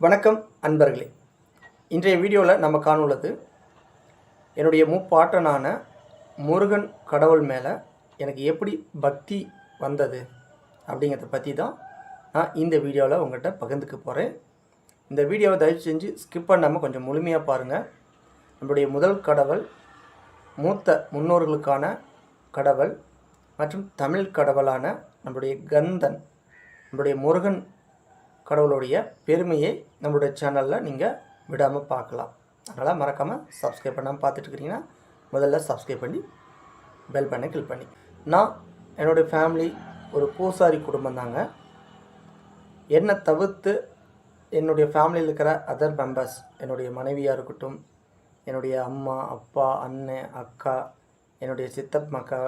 வணக்கம் அன்பர்களே. இன்றைய வீடியோவில் நம்ம காணுள்ளது என்னுடைய முப்பாட்டனான முருகன் கடவுள் மேலே எனக்கு எப்படி பக்தி வந்தது அப்படிங்கிறத பற்றி தான் நான் இந்த வீடியோவில் உங்கள்கிட்ட பகிர்ந்துக்க போகிறேன் இந்த வீடியோவை தயவு செஞ்சு ஸ்கிப் பண்ணாமல் கொஞ்சம் முழுமையாக பாருங்கள் நம்முடைய முதல் கடவுள் மூத்த முன்னோர்களுக்கான கடவுள் மற்றும் தமிழ் கடவுளான நம்முடைய கந்தன் நம்முடைய முருகன் கடவுளுடைய பெருமையை நம்மளுடைய சேனலில் நீங்கள் விடாமல் பார்க்கலாம். அதனால் மறக்காமல் சப்ஸ்கிரைப் பண்ணாமல் பார்த்துட்டுருக்கிறீங்கன்னா முதல்ல சப்ஸ்கிரைப் பண்ணி பெல் பண்ண கிளிக் பண்ணி. நான் என்னுடைய ஃபேமிலி ஒரு பூசாரி குடும்பம் தாங்க. என்னை தவிர்த்து என்னுடைய ஃபேமிலியில் இருக்கிற அதர் மெம்பர்ஸ் என்னுடைய மனைவியாக இருக்கட்டும் என்னுடைய அம்மா அப்பா அண்ணன் அக்கா என்னுடைய சித்தப் மக்கா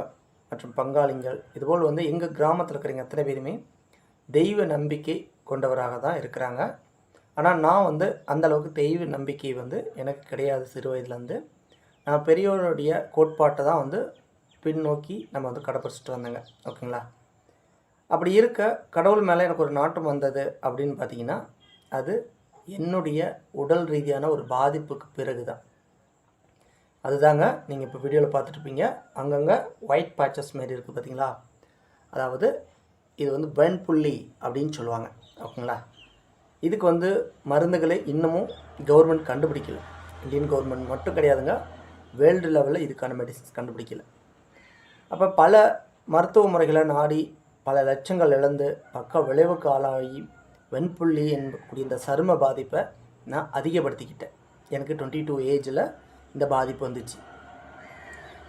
மற்றும் பங்காளிங்கள் இதுபோல் வந்து எங்கள் கிராமத்தில் இருக்கிறவங்க அத்தனை பேருமே தெய்வ நம்பிக்கை கொண்டவராக தான் இருக்கிறாங்க. ஆனால் நான் வந்து அந்த அளவுக்கு தெய்வ நம்பிக்கை வந்து எனக்கு கிடையாது சிறு வயதுலேருந்து. நான் பெரியோருடைய கோட்பாட்டை தான் வந்து பின்னோக்கி நம்ம வந்து கடைப்பிடிச்சிட்டு வந்தேங்க. ஓகேங்களா? அப்படி இருக்க கடவுள் மேலே எனக்கு ஒரு நாட்டம் வந்தது அப்படின்னு பார்த்தீங்கன்னா அது என்னுடைய உடல் ரீதியான ஒரு பாதிப்புக்கு பிறகு தான் அதுதாங்க நீங்கள் இப்போ வீடியோவில் பார்த்துட்ருப்பீங்க அங்கங்கே ஒயிட் பேச்சஸ் மாரி இருக்குது பார்த்தீங்களா அதாவது இது வந்து பெண் புள்ளி அப்படின்னு சொல்லுவாங்க. ஓகேங்களா? இதுக்கு வந்து மருந்துகளை இன்னமும் கவர்மெண்ட் கண்டுபிடிக்கல. இந்தியன் கவர்மெண்ட் மட்டும் கிடையாதுங்க வேர்ல்டு லெவலில் இதுக்கான மெடிசின்ஸ் கண்டுபிடிக்கல. அப்போ பல மருத்துவ முறைகளை நாடி பல லட்சங்கள் இழந்து பக்க விளைவுக்கு ஆளாகி வெண்புள்ளி என்பக்கூடிய இந்த சரும பாதிப்பை நான் அதிகப்படுத்திக்கிட்டேன். எனக்கு டுவெண்ட்டி டூ ஏஜில் இந்த பாதிப்பு வந்துச்சு.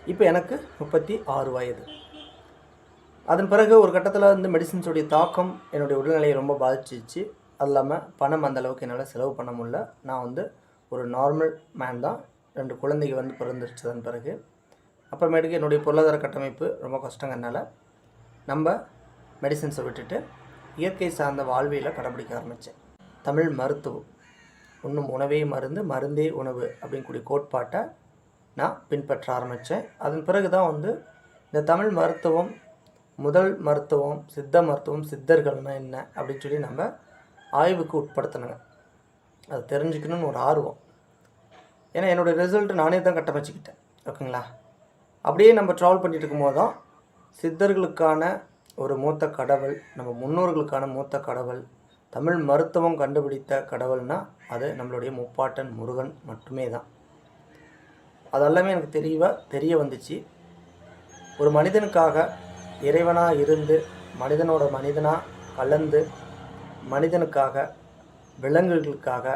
இப்போ எனக்கு முப்பத்தி ஆறு வயது. அதன் பிறகு ஒரு கட்டத்தில் வந்து மெடிசின்ஸுடைய தாக்கம் என்னுடைய உடல்நிலையை ரொம்ப பாதிச்சிச்சு அது இல்லாமல் பணம் அந்தளவுக்கு என்னால் செலவு பண்ண முடியல. நான் வந்து ஒரு நார்மல் மேன் தான். ரெண்டு குழந்தைங்க வந்து பிறந்துருச்சு அதன் பிறகு. அப்புறமேட்டுக்கு என்னுடைய பொருளாதார கட்டமைப்பு ரொம்ப கஷ்டங்கிறனால நம்ம மெடிசின்ஸை விட்டுட்டு இயற்கை சார்ந்த வாழ்வியில் கடைபிடிக்க ஆரம்பித்தேன் தமிழ் மருத்துவம். உண்ணும் உணவே மருந்து மருந்தே உணவு அப்படிங்கக்கூடிய கோட்பாட்டை நான் பின்பற்ற ஆரம்பித்தேன் அதன் பிறகு தான் வந்து இந்த தமிழ் மருத்துவம் முதல் மருத்துவம் சித்த மருத்துவம் சித்தர்கள்னா என்ன அப்படின்னு சொல்லி நம்ம ஆய்வுக்கு உட்படுத்தணுங்க. அது தெரிஞ்சுக்கணும்னு ஒரு ஆர்வம். ஏன்னா என்னுடைய ரிசல்ட் நானே தான் கட்டமைச்சிக்கிட்டேன். ஓகேங்களா? அப்படியே நம்ம ட்ராவல் பண்ணிட்டு இருக்கும்போது தான் சித்தர்களுக்கான ஒரு மூத்த கடவுள் நம்ம முன்னோர்களுக்கான மூத்த கடவுள் தமிழ் மருத்துவம் கண்டுபிடித்த கடவுள்னா அது நம்மளுடைய முப்பாட்டன் முருகன் மட்டுமே தான். அதெல்லாமே எனக்கு தெரியவாக தெரிய வந்துச்சு. ஒரு மனிதனுக்காக இறைவனாக இருந்து மனிதனோட மனிதனாக கலந்து மனிதனுக்காக விலங்குகளுக்காக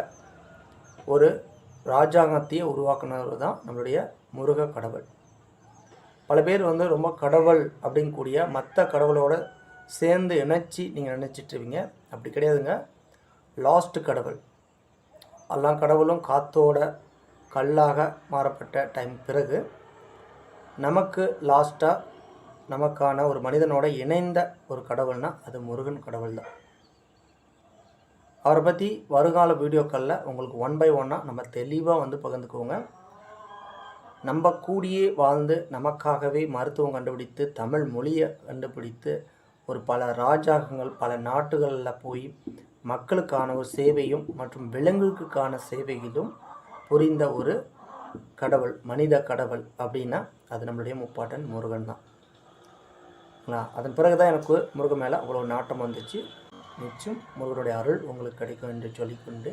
ஒரு ராஜாங்கத்தையே உருவாக்குனவர் தான் நம்மளுடைய முருக கடவுள். பல பேர் வந்து ரொம்ப கடவுள் அப்படிங்கக்கூடிய மற்ற கடவுளோட சேர்ந்து இணைச்சி நீங்கள் நினச்சிட்ருவீங்க. அப்படி கிடையாதுங்க. லாஸ்ட் கடவுள். எல்லா கடவுளும் காத்தோட கல்லாக மாறப்பட்ட டைம் பிறகு நமக்கு லாஸ்ட்டாக நமக்கான ஒரு மனிதனோட இணைந்த ஒரு கடவுள்னா அது முருகன் கடவுள் தான் அவரை பற்றி வருங்கால வீடியோக்களில் உங்களுக்கு ஒன் பை ஒன்னாக நம்ம தெளிவாக வந்து பகிர்ந்துக்குவோங்க. நம்ம கூடியே வாழ்ந்து நமக்காகவே மருத்துவம் கண்டுபிடித்து தமிழ் மொழியை கண்டுபிடித்து ஒரு பல ராஜாங்கங்கள் பல நாட்டுகளில் போய் மக்களுக்கான ஒரு சேவையும் மற்றும் விலங்குகளுக்கான சேவையிலும் புரிந்த ஒரு கடவுள் மனித கடவுள் அப்படின்னா அது நம்மளுடைய முப்பாட்டன் முருகன் தான் ங்களா அதன் பிறகு தான் எனக்கு முருகன் மேலே அவ்வளோ நாட்டம் வந்துச்சு. நிச்சயம் முருகனுடைய அருள் உங்களுக்கு கிடைக்கும் என்று சொல்லிக்கொண்டு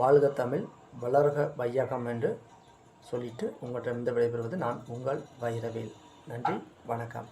வாழ்க தமிழ் வளர்க வையகம் என்று சொல்லிட்டு உங்கள்கிட்ட இருந்து விடைபெறுவது நான் உங்கள் வைரவேல். நன்றி வணக்கம்.